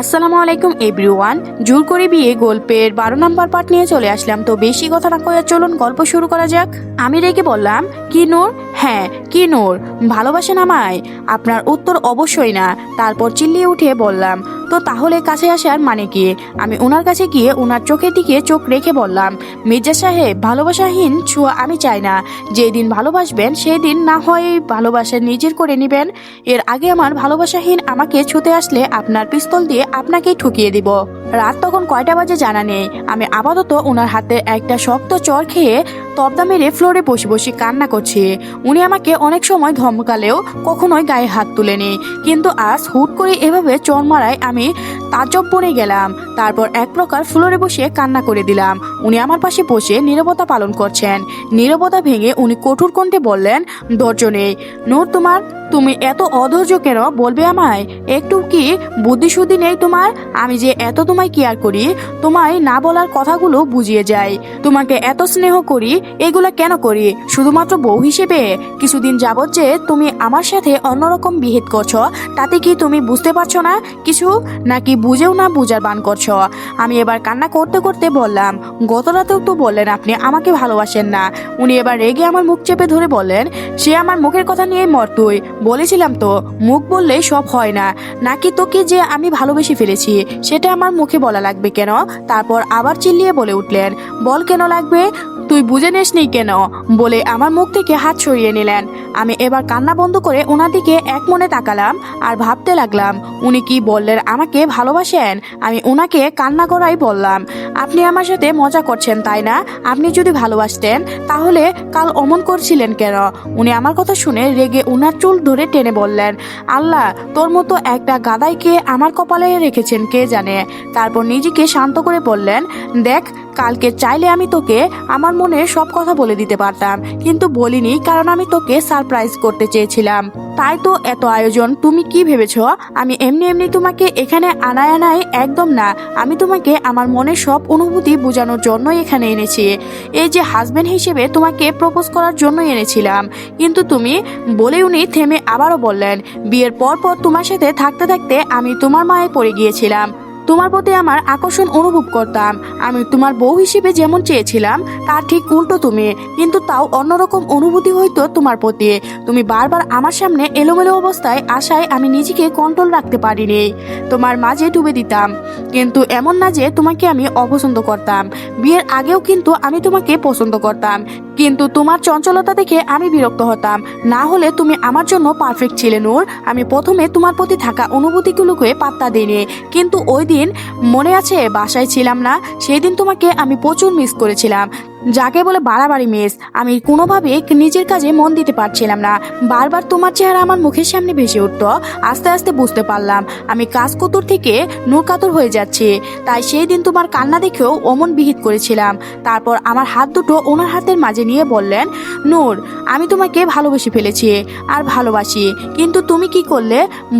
আসসালামু আলাইকুম, এভরিওয়ান। জোর করে বিয়ে, গল্পের বারো নম্বর পার্ট নিয়ে চলে আসলাম। তো বেশি কথা না কয়ে চলুন, গল্প শুরু করা যাক। আমি রেগে বললাম, কি নূর? হ্যাঁ কি নূর? ভালোবাসেন আমায়? আপনার উত্তর অবশ্যই না। তারপর চিল্লিয়ে উঠে বললাম তো তাহলে কাছে আসার মানে কি? আমি ওনার কাছে গিয়ে ওনার চোখের দিকে চোখ রেখে বললাম, মির্জা সাহেব, ভালোবাসাহীন ছোঁয়া আমি চাই না। যেদিন ভালোবাসবেন সেই দিন না হয় ভালোবাসা নিজের করে নেবেন। এর আগে আমার ভালোবাসাহীন আমাকে ছুতে আসলে আপনার পিস্তল দিয়ে আপনাকেই ঠুকিয়ে দিব। রাত তখন কয়টা বাজে জানা নেই। আমি আপাতত ওনার হাতে একটা শক্ত চর খেয়ে তবদা মেরে ফ্লোরে বসে বসে কান্না করছি। উনি আমাকে অনেক সময় ধমকালেও কখনোই গায়ে হাত তুলেনি। কিন্তু আজ হুট করে এভাবে চর মারায় আমি তাজ্জব বনে গেলাম। তারপর এক প্রকার ফ্লোরে বসে কান্না করে দিলাম। উনি আমার পাশে বসে নীরবতা পালন করছেন। নীরবতা ভেঙে উনি কঠোর কণ্ঠে বললেন, ধৈর্য নেই। নূর তোমার, তুমি এত অধৈর্য কেন বলবে আমায়? একটু কি বুদ্ধিশুদ্ধি নেই তোমার? আমি যে এত তোমায় কেয়ার করি, তোমায় না বলার কথাগুলো বুঝিয়ে যাই। তোমাকে এত স্নেহ করি, এগুলো কেন করি? শুধুমাত্র বউ হিসেবে? কিছুদিন যাবত যে তুমি আমার সাথে অন্যরকম বিহেদ করছ, তাতে কি তুমি বুঝতে পারছ না? কিছু নাকি বুঝেও না বুঝার বান করছ? আমি এবার কান্না করতে করতে বললাম, গত রাতেও তো বললেন আপনি আমাকে ভালোবাসেন না। উনি এবার রেগে আমার মুখ চেপে ধরে বললেন, সে আমার মুখের কথা নিয়েই মরতুই বলেছিলাম তো, মুখ বললেই সব হয় না। নাকি তোকে যে আমি ভালোবেসে ফেলেছি, সেটা আমার মুখে বলা লাগবে কেন? তারপর আবার চিল্লিয়ে বলে উঠলেন, বল কেন লাগবে? তুই বুঝে নিসনি কেন? বলে আমার মুখ থেকে হাত সরিয়ে নিলেন। আমি এবার কান্না বন্ধ করে ওনার দিকে এক মনে তাকালাম আর ভাবতে লাগলাম, উনি কি বললেন আমাকে ভালোবাসেন? আমি ওনাকে কান্না করাই বললাম, আপনি আমার সাথে মজা করছেন, তাই না? আপনি যদি ভালোবাসতেন, তাহলে কাল অমন করছিলেন কেন? উনি আমার কথা শুনে রেগে ওনার চুল ধরে টেনে বললেন, আল্লাহ, তোর মতো একটা গাদাইকে আমার কপালে রেখেছেন, কে জানে? তারপর নিজেকে শান্ত করে বললেন, দেখ, কালকে চাইলে আমি তোকে আমার মনে সব কথা বলে দিতে পারতাম, কিন্তু বলিনি কারণ আমি তোকে সারপ্রাইজ করতে চেয়েছিলাম। তাই তো এত আয়োজন, তুমি কি ভেবেছ? আমি এমনি এমনি তোমাকে এখানে আনায় আনায় একদম না, আমি তোমাকে আমার মনের সব অনুভূতি বোঝানোর জন্যই এখানে এনেছি। এই যে হাজব্যান্ড হিসেবে তোমাকে প্রপোজ করার জন্যই এনেছিলাম, কিন্তু তুমি বলে উনি থেমে আবারও বললেন, বিয়ের পর পর তোমার সাথে থাকতে থাকতে আমি তোমার মায়ে পড়ে গিয়েছিলাম তোমার প্রতি আমার আকর্ষণ অনুভব করতাম আমি তোমার বউ হিসেবে যেমন চেয়েছিলাম, তার ঠিক উল্টো তুমি। কিন্তু তাও অন্যরকম অনুভূতি হইতো তোমার প্রতি। তুমি বারবার আমার সামনে এলোমেলো অবস্থায় আশায় আমি নিজেকে কন্ট্রোল রাখতে পারিনি। তোমার মাঝে ডুবে দিতাম। কিন্তু এমন না যে তোমাকে আমি অপছন্দ করতাম। বিয়ের আগেও কিন্তু আমি তোমাকে পছন্দ করতাম। কিন্তু তোমার চঞ্চলতা দেখে আমি বিরক্ত হতাম। না হলে তুমি আমার জন্য পারফেক্ট ছিলে, নূর। আমি প্রথমে তোমার প্রতি থাকা অনুভূতিগুলোকে পাত্তা দিইনি। কিন্তু ওই দিন মনে আছে, বাসায় ছিলাম না। সেই দিন তোমাকে আমি প্রচুর মিস করেছিলাম। যাকে বলে বাড়াবাড়ি মেস, আমি কোনোভাবে নিজের কাজে মন দিতে পারছিলাম না। বারবার তোমার চেহারা আমার মুখের সামনে ভেসে উঠত, আস্তে আস্তে বুঝতে পারলাম। আমি কাজ কতুর থেকে নূর কাতর হয়ে যাচ্ছি, তাই সেই দিন তোমার কান্না দেখেও অমন বিহিত করেছিলাম। তারপর আমার হাত দুটো ওনার হাতের মাঝে নিয়ে বললেন, নূর, আমি তোমাকে ভালোবেসে ফেলেছি আর ভালোবাসি, কিন্তু তুমি কি করলে?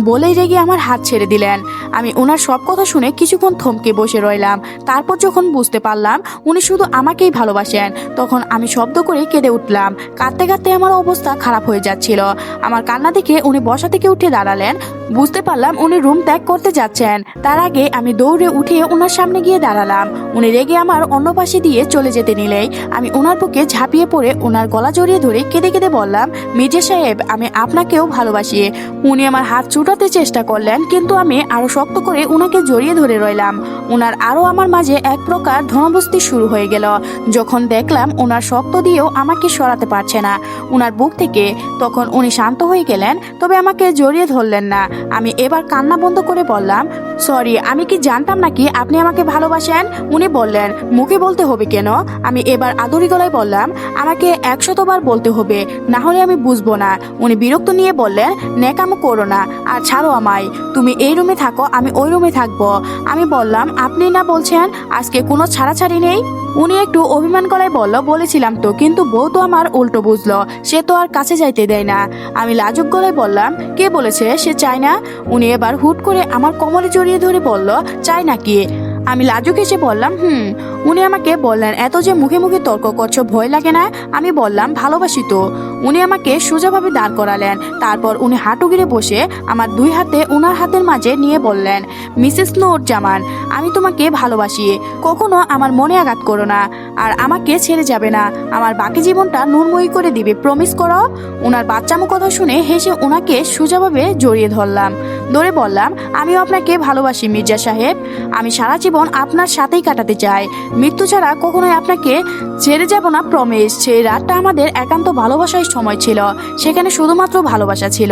বলেই রেগে আমার হাত ছেড়ে দিলেন। আমি ওনার সব কথা শুনে কিছুক্ষণ থমকে বসে রইলাম। তারপর যখন বুঝতে পারলাম, উনি শুধু আমাকেই ভালোবাসেন তখন আমি শব্দ করে কেঁদে উঠলাম। কাঁদতে কাঁদতে আমার অবস্থা খারাপ হয়ে যাচ্ছিল। আমার কান্না দেখে উনি বসা থেকে উঠে দাঁড়ালেন। বুঝতে পারলাম উনি রুম ত্যাগ করতে যাচ্ছেন। তার আগে আমি দৌড়ে উঠে ওনার সামনে গিয়ে দাঁড়ালাম। উনি রেগে আমার অন্য পাশে দিয়ে চলে যেতে নিলেই আমি ওনার বুকে ঝাঁপিয়ে পড়ে ওনার গলা জড়িয়ে ধরে কেঁদে কেঁদে বললাম মির্জা সাহেব, আমি আপনাকেও ভালোবাসি। উনি আমার হাত ছুটাতে চেষ্টা করলেন, কিন্তু আমি আরও শক্ত করে ওনাকে জড়িয়ে ধরে রইলাম। ওনার আরও আমার মাঝে এক প্রকার ধনবস্তি শুরু হয়ে গেল। যখন দেখলাম ওনার শক্ত দিয়েও আমাকে সরাতে পারছে না ওনার বুক থেকে, তখন উনি শান্ত হয়ে গেলেন, তবে আমাকে জড়িয়ে ধরলেন না। আমি এবার কান্না বন্ধ করে বললাম সরি আমি কি জানতাম নাকি আপনি আমাকে ভালোবাসেন? উনি বললেন, মুখে বলতে হবে কেন? আমি এবার আদরি গলায় বললাম, আমাকে একশতবার বলতে হবে, না হলে আমি বুঝব না। উনি বিরক্ত নিয়ে বললেন নেকামো করো না, আর ছাড়ো আমায়। তুমি এই রুমে থাকো, আমি ওই রুমে থাকব। আমি বললাম, আপনি না বলছেন? আজকে কোনো ছাড়াছাড়ি নেই? উনি একটু অভিমান করায় বলল, বলেছিলাম তো, কিন্তু বউ তো আমার উল্টো বুঝলো, সে তো আর কাছে যাইতে দেয় না। আমি লাজুক গলায় বললাম, কে বলেছে? সে চায় না? উনি এবার হুট করে আমার কোমরে জড়িয়ে ধরে বলল, চায় না নাকি আমি লাজুক এসে বললাম, হুম। উনি আমাকে বললেন, এত যে মুখে মুখে তর্ক করছ, ভয় লাগে না? আমি বললাম, ভালোবাসি তো। উনি আমাকে সোজাভাবে দাঁড় করালেন। তারপর উনি হাঁটু গিরে বসে আমার দুই হাতে ওনার হাতের মাঝে নিয়ে বললেন, মিসেস নূর জামান আমি তোমাকে ভালোবাসি। কখনো আমার মনে আঘাত করো না। আর আমাকে ছেড়ে যাবে না। আমার বাকি জীবনটা নুরময়ী করে দিবে, প্রমিস করো। ওনার বাচ্চামো কথা শুনে হেসে ওনাকে সোজাভাবে জড়িয়ে ধরলাম। ধরে বললাম, আমিও আপনাকে ভালোবাসি, মির্জা সাহেব। আমি সারা জীবন আপনার সাথেই কাটাতে চাই। মৃত্যু ছাড়া কখনোই আপনাকে ছেড়ে যাব না, প্রমিস। সেই রাতটা আমাদের একান্ত ভালোবাসার সময় ছিল। সেখানে শুধুমাত্র ভালোবাসা ছিল।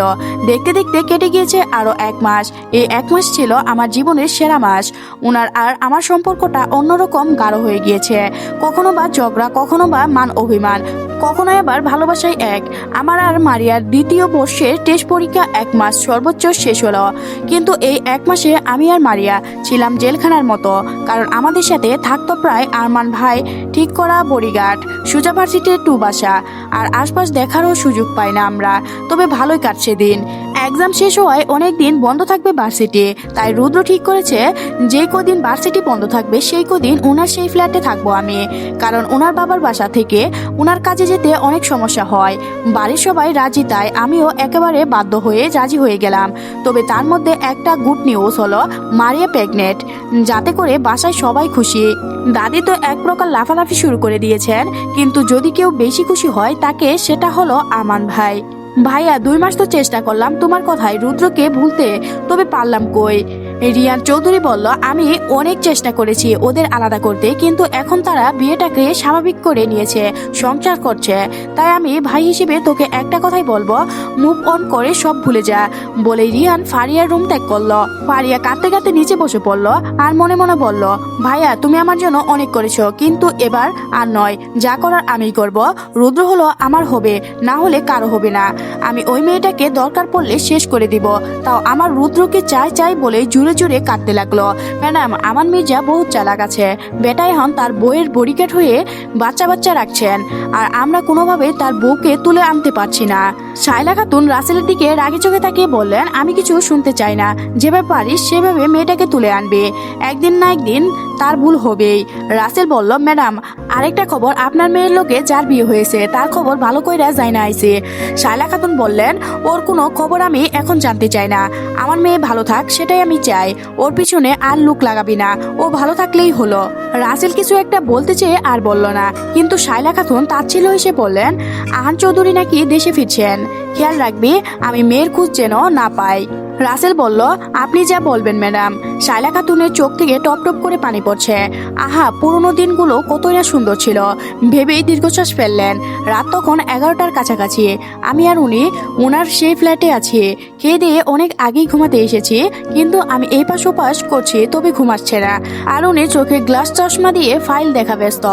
দেখতে দেখতে কেটে গিয়েছে আরও এক মাস। এই এক মাস ছিল আমার জীবনের সেরা মাস। ওনার আর আমার সম্পর্কটা অন্যরকম গাঢ় হয়ে গিয়েছে। কখনো বা ঝগড়া, কখনো বা মান অভিমান। কখনো এবার ভালোবাসায় এক। আমার আর মারিয়ার দ্বিতীয় বর্ষের টেস্ট পরীক্ষা এক মাস সর্বোচ্চ শেষ হলো। কিন্তু এই এক মাসে আমি আর মারিয়া ছিলাম জেলখানার মতো। কারণ আমাদের সাথে থাকতো প্রায় আরমান ভাই ঠিক করা বডিগার্ড সুজা ভার্সিটির টু বাসা আর আশপাশ দেখারও সুযোগ পাই না আমরা। তবে ভালোই কাটছে দিন। এক্সাম শেষ হওয়ায় অনেক দিন বন্ধ থাকবে ভার্সিটি তাই রুদ্র ঠিক করেছে যে কদিন ভার্সিটি বন্ধ থাকবে, সেই কদিন ওনার সেই ফ্ল্যাটে থাকব আমি। কারণ ওনার বাবার বাসা থেকে ওনার কাজে যেতে অনেক সমস্যা হয়। বাড়ির সবাই রাজি, তাই আমিও একেবারে বাধ্য হয়ে রাজি হয়ে গেলাম। তবে তার মধ্যে একটা গুড নিউজ হলো, মারিয়া প্রেগনেন্ট যাতে করে বাসায় সবাই খুশি। দাদি তো এক প্রকার লাফালাফি শুরু করে দিয়েছেন, কিন্তু যদি কেউ বেশি খুশি হয় তাকে সেটা হলো আমান ভাই। ভাইয়া দুই মাস তো চেষ্টা করলাম। তোমার কথায় রুদ্রকে ভুলতে তবে পারলাম কই? রিয়ান চৌধুরী বলল, আমি অনেক চেষ্টা করেছি ওদের আলাদা করতে, কিন্তু এখন তারা বিয়েটাকে স্বাভাবিক করে নিয়েছে, সংসার করছে। তাই আমি ভাই হিসেবে তোকে একটা কথাই বলব মুভ অন করে সব ভুলে যা বলে রিয়ান ফারিয়ার রুম ত্যাগ করল। ফারিয়া কাঁদতে কাঁদতে নিচে বসে পড়ল আর মনে মনে বলল, ভাইয়া, তুমি আমার জন্য অনেক করেছ, কিন্তু এবার আর নয়। যা করার আমি করব। রুদ্র হলো আমার হবে, না হলে কারও হবে না। আমি ওই মেয়েটাকে দরকার পড়লে শেষ করে দিব। তাও আমার রুদ্রকে চাই চাই বলে জুড়ে জুড়ে কাঁদতে লাগল। ম্যাডাম, আমার মির্জা বহুত চালাক আছে। বেটা এখন তার বইয়ের বডিকেট হয়ে বাচ্চা বাচ্চা রাখছেন। আর আমরা কোনোভাবে তার বউকে তুলে আনতে পারছি না। শাইলা খাতুন রাসেলের দিকে রাগে চোখে তাকিয়ে বললেন, আমি কিছু শুনতে চাই না। যেভাবে পারিস সেভাবে মেয়েটাকে তুলে আনবে। একদিন না একদিন তার ভুল হবেই। রাসেল বলল, ম্যাডাম, আরেকটা খবর আপনার মেয়ের লোকে যার বিয়ে হয়েছে, তার খবর ভালো কইরা যায় না আইছে। শায়লা খাতুন বললেন, ওর কোনো খবর আমি এখন জানতে চাই না। আমার মেয়ে ভালো থাক, সেটাই আমি চাই। ওর পিছনে আর লুক লাগাবি না। ও ভালো থাকলেই হলো। রাসেল কিছু একটা বলতে চেয়ে আর বলল না। কিন্তু সাইলা খাতুন ছিল এসে বললেন, আহান চৌধুরী নাকি দেশে ফিরছেন। খেয়াল রাখবি, আমি মেয়ের খুঁজ যেন না পাই। রাসেল বলল, আপনি যা বলবেন, ম্যাডাম। শায়লা খাতুনের চোখ থেকে টপ টপ করে পানি পড়ছে। আহা, পুরনো দিনগুলো কতই না সুন্দর ছিল। ভেবেই দীর্ঘশ্বাস ফেললেন। রাত তখন এগারোটার কাছাকাছি। আমি আর উনি ওনার সেই ফ্ল্যাটে আছি। খেয়ে দিয়ে অনেক আগেই ঘুমাতে এসেছি, কিন্তু আমি এই পাশ ওপাশ করছি, তবে ঘুমাচ্ছে না। আর উনি চোখে গ্লাস চশমা দিয়ে ফাইল দেখা ব্যস্ত।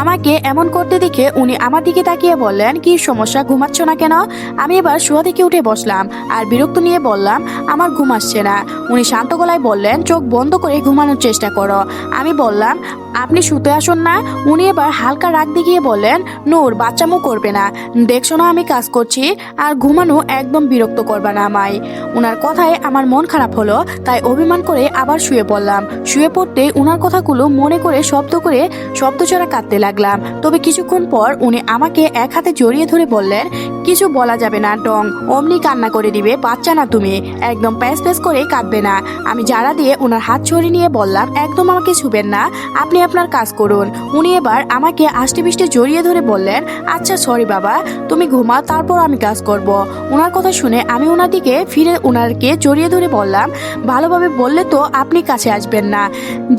আমাকে এমন করতে দেখে উনি আমার দিকে তাকিয়ে বললেন, কি সমস্যা, ঘুমাচ্ছ না কেন? আমি এবার শোয়া থেকে উঠে বসলাম, আর বিরক্ত নিয়ে বললাম আমার ঘুম আসছে না। উনি শান্ত গলায় বললেন, চোখ বন্ধ করে ঘুমানোর চেষ্টা করো। আমি বললাম, আপনি শুতে আসুন না। উনি এবার হালকা রাগ দেখিয়ে বললেন, নূর বাচ্চামো করবে না। দেখছ না আমি কাজ করছি, আর ঘুমানো একদম বিরক্ত করবে না আমায়। ওনার কথায় আমার মন খারাপ হলো, তাই অভিমান করে আবার শুয়ে পড়লাম। শুয়ে পড়তে ওনার কথাগুলো মনে করে শব্দ করে শব্দ চড়া কাঁদতে লাগলাম। তবে কিছুক্ষণ পর উনি আমাকে এক হাতে জড়িয়ে ধরে বললেন কিছু বলা যাবে না। টং অমনি কান্না করে দিবে, বাচ্চা না তুমি। একদম প্যাস প্যাস করে কাঁদবে না। আমি যারা দিয়ে ওনার হাত ছড়িয়ে নিয়ে বললাম, একদম আমাকে ছুবেন না, আপনি আপনার কাজ করুন। উনি এবার আমাকে আষ্টে পিষ্টে জড়িয়ে ধরে বললেন আচ্ছা সরি বাবা, তুমি ঘুমাও, তারপর আমি কাজ করব। ওনার কথা শুনে আমি ওনার দিকে ফিরে ওনারকে জড়িয়ে ধরে বললাম, ভালোভাবে বললে তো আপনি কাছে আসবেন না।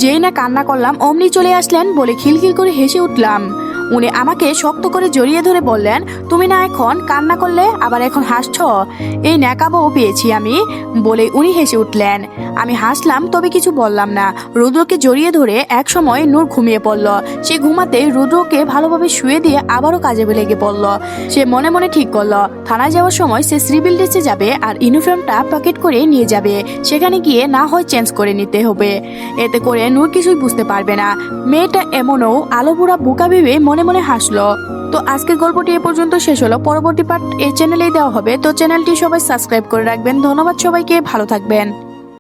যেই না কান্না করলাম, অমনি চলে আসলেন বলে খিলখিল করে হেসে উঠলাম। উনি আমাকে শক্ত করে জড়িয়ে ধরে বললেন, তুমি না এখন কান্না করলে আবার এখন হাসছ? এই ন্যাকাবও পেয়েছি আমি, বলে উনি হেসে উঠলেন। আমি হাসলাম, তবে কিছু বললাম না। রুদ্রকে জড়িয়ে ধরে এক সময় নূর ঘুমিয়ে পড়ল। সে ঘুমাতে রুদ্রকে ভালোভাবে শুয়ে দিয়ে আবারও কাজে লেগে পড়ল। সে মনে মনে ঠিক করল, থানায় যাওয়ার সময় সে ড্রেসে যাবে আর ইউনিফর্মটা পকেট করে নিয়ে যাবে। সেখানে গিয়ে না হয় চেঞ্জ করে নিতে হবে। এতে করে নূর কিছুই বুঝতে পারবে না। মেয়েটা এমনও আলোপুরা বোকা ভেবে মনে মনে হাসলো। তো আজকের গল্পটি এ পর্যন্ত শেষ হলো। পরবর্তী পার্ট এই চ্যানেলেই দেওয়া হবে। তো চ্যানেলটি সবাই সাবস্ক্রাইব করে রাখবেন। ধন্যবাদ সবাইকে। ভালো থাকবেন।